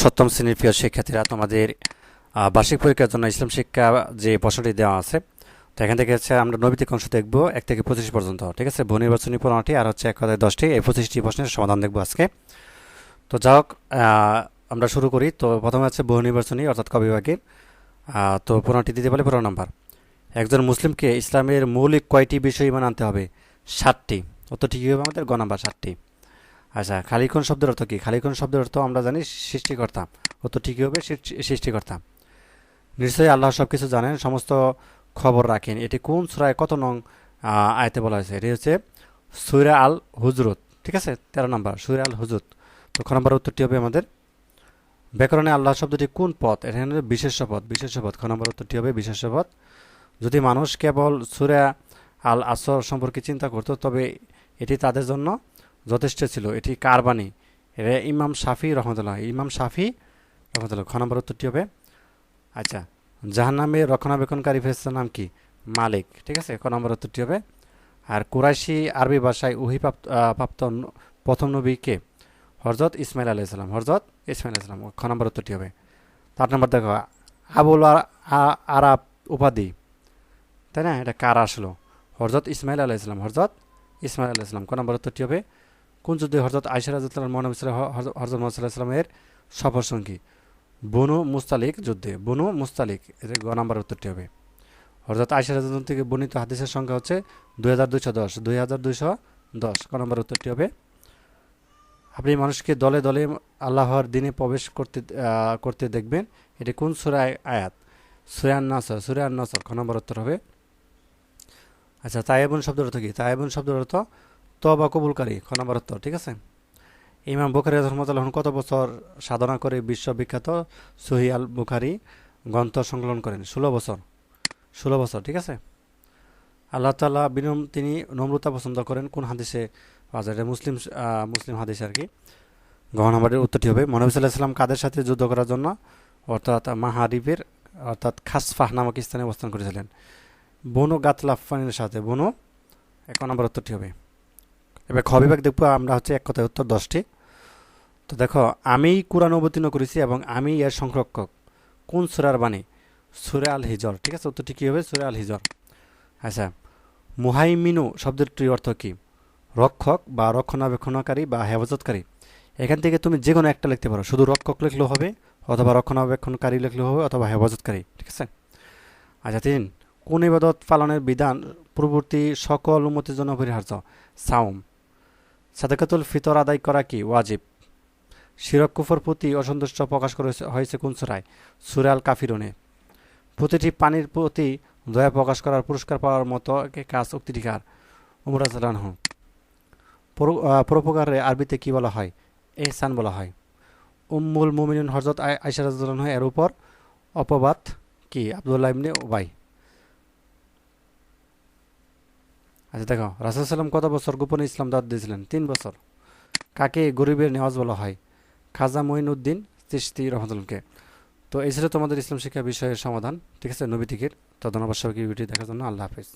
সপ্তম শ্রেণির প্রিয় শিক্ষার্থীরা, তোমাদের বার্ষিক পরীক্ষার জন্য ইসলাম শিক্ষা যে প্রশ্নটি দেওয়া আছে, তো এখান থেকে হচ্ছে আমরা নৈবিতিক অংশ দেখব? এক থেকে পঁচিশ পর্যন্ত, ঠিক আছে? বহু নির্বাচনী পনেরোটি আর হচ্ছে এক কথায় দশটি। এই পঁচিশটি প্রশ্নের সমাধান দেখব আজকে। তো যা হোক আমরা শুরু করি। তো প্রথমে হচ্ছে বহু নির্বাচনী, অর্থাৎ কবিভাগের তো পনেরোটি দিতে পারলে পনেরো নম্বর। একজন মুসলিমকে ইসলামের মৌলিক কয়টি বিষয় ইমান আনতে হবে? ষাটটি অত ঠিকই হবে আমাদের, গ নাম্বার ষাটটি আচ্ছা খালিকন শব্দের অর্থ কী? খালিকন শব্দের অর্থ আমরা জানি সৃষ্টিকর্তা। অত ঠিকই হবে সৃষ্টি- সৃষ্টিকর্তা। নিশ্চয়ই আল্লাহ সব কিছু জানেন, সমস্ত খবর রাখেন। এটি কোন সুরায় কত নং আয়তে বলা হয়েছে? এটি হচ্ছে সুরা আল হুজরত, ঠিক আছে? তেরো নম্বর, সুরা আল হুজরত। তো খ নম্বর উত্তরটি হবে আমাদের, ব্যাকরণে আল্লাহ শব্দটি কোন পথ? এখানে বিশেষ্য পথ বিশেষ্য পথ। খ নম্বর উত্তরটি হবে বিশেষ্য পথ। যদি মানুষ কেবল সুরা আল আসর সম্পর্কে চিন্তা করতো, তবে এটি তাদের জন্য যথেষ্ট ছিল। এটি কার বাণী? এটা ইমাম শাফি রহমতুল্লাহ। ইমাম শাফি রহমতুল্লাহ। খ নম্বর উত্তরটি হবে আচ্ছা জাহান্নামে রক্ষণাবেক্ষণকারী ফেরেস্তার নাম কি? মালিক। ঠিক আছে? ক নম্বর উত্তরটি হবে, আর কুরাইশি আরবি ভাষায় উহি প্রাপ্ত প্রথম নবী কে? হরজত ইসমাইল আলাইসালাম হরজত ইসমাইল আলাইসালাম খ নম্বর উত্তরটি হবে তার নম্বর দেখো, আবুল আরাব উপাধি। তাই না? এটা কার আসলো? হরজত ইসমাইল আলাইসালাম হরজত ইসমাইল আলাইসালাম ক নম্বর উত্তরটি হবে কোন যুদ্ধে হরজত আইসারাজুল্লাহ মহানবী সাল্লাল্লাহু- হরজত হরজত মোহাম্মদ সাল্লাহ সাল্লামের সফর সঙ্গী। বনু মুস্তালিক যুদ্ধে, বনু মুস্তালিক, এর গ নম্বর উত্তরটি হবে। হরজত আইসারাজুল্লাহ থেকে বর্ণিত হাদিসের সংখ্যা হচ্ছে দুই হাজার দুইশো দশ, দুই হাজার দুইশো দশ ক নম্বর উত্তরটি হবে। আপনি মানুষকে দলে দলে আল্লাহর দিনে প্রবেশ করতে করতে দেখবেন। এটি কোন সুরায় আয়াত? সুরান নাসর সুরান নাসর খ নম্বর উত্তর হবে। আচ্ছা তাইবুন শব্দের অর্থ কি? তাইবুন শব্দের অর্থ তবা কবুলকারী, খ নম্বর উত্তর, ঠিক আছে? ইমাম বুখারি রহমতুল্লাহ কত বছর সাধনা করে বিশ্ববিখ্যাত সহি আল বুখারি গ্রন্থ সংকলন করেন? ষোলো বছর। ষোলো বছর, ঠিক আছে? আল্লাহ তাল্লাহ বিনম তিনি নম্রতা পছন্দ করেন কোন হাদিসে পাওয়া মুসলিম মুসলিম হাদিস আর কি। গহন নম্বরের উত্তরটি হবে, মহানবী সাল্লাহ সাল্লাম কাদের সাথে যুদ্ধ করার জন্য অর্থাৎ মাহারিবের, অর্থাৎ খাসফাহ নামক স্থানে অবস্থান করেছিলেন? বনু গাতলাফানের সাথে। বনু, এক নম্বর উত্তরটি হবে। এবার খ বিভাগ দেখব, আমরা হচ্ছে এক কথায় উত্তর দশটি। তো দেখো আমি কোরআন অবতীর্ণ করেছি এবং আমি এর সংরক্ষক। কোন সুরার বাণী? সুরে আল হিজর, ঠিক আছে? উত্তরটি কী হবে? সুরে আল হিজর। আচ্ছা মুহাইমিনু শব্দটির অর্থ কী? রক্ষক বা রক্ষণাবেক্ষণকারী বা হেফাজতকারী। এখান থেকে তুমি যে কোনো একটা লিখতে পারো। শুধু রক্ষক লিখলেও হবে, অথবা রক্ষণাবেক্ষণকারী লিখলেও হবে, অথবা হেফাজতকারী, ঠিক আছে? আচ্ছা তিন, কোন ইবাদত পালনের বিধান পূর্ববর্তী সকল উন্মতির জন্য অপরিহার্য? সাউম সাদাকাতুল ফিতর আদায় করা কি ওয়াজিব? শিরক কুফর প্রতি অসন্তুষ্ট প্রকাশ করে হয়েছে কোন সুরায়? সুরাল কাফিরনে প্রতিটি পানির প্রতি দয়া প্রকাশ করার পুরস্কার পাওয়ার মতো কাজ উক্তিটিকার। উমরাজালানহ পরোপকারে আরবিতে কি বলা হয়? এহসান বলা হয়। উম্মুল মুমিনুন হজরত আইসারাজুল্লাহ এর উপর অপবাদ কি? আবদুল্লাহ ইবনে ওবাই আচ্ছা দেখো, রাসুল সাল্লাম কত বছর গোপনে ইসলাম দাওয়াত দিয়েছিলেন? তিন বছর। কাকে গরিবের নেওয়াজ বলা হয়? খাজা মঈনুদ্দিন তিস্তি রহমতুল্লাহকে। তো এছাড়া তোমাদের ইসলাম শিক্ষা বিষয়ের সমাধান। ঠিক আছে, নবী থেকে তো ধন্যবাদ সবাইকে ভিডিও দেখার জন্য। আল্লাহ হাফিজ।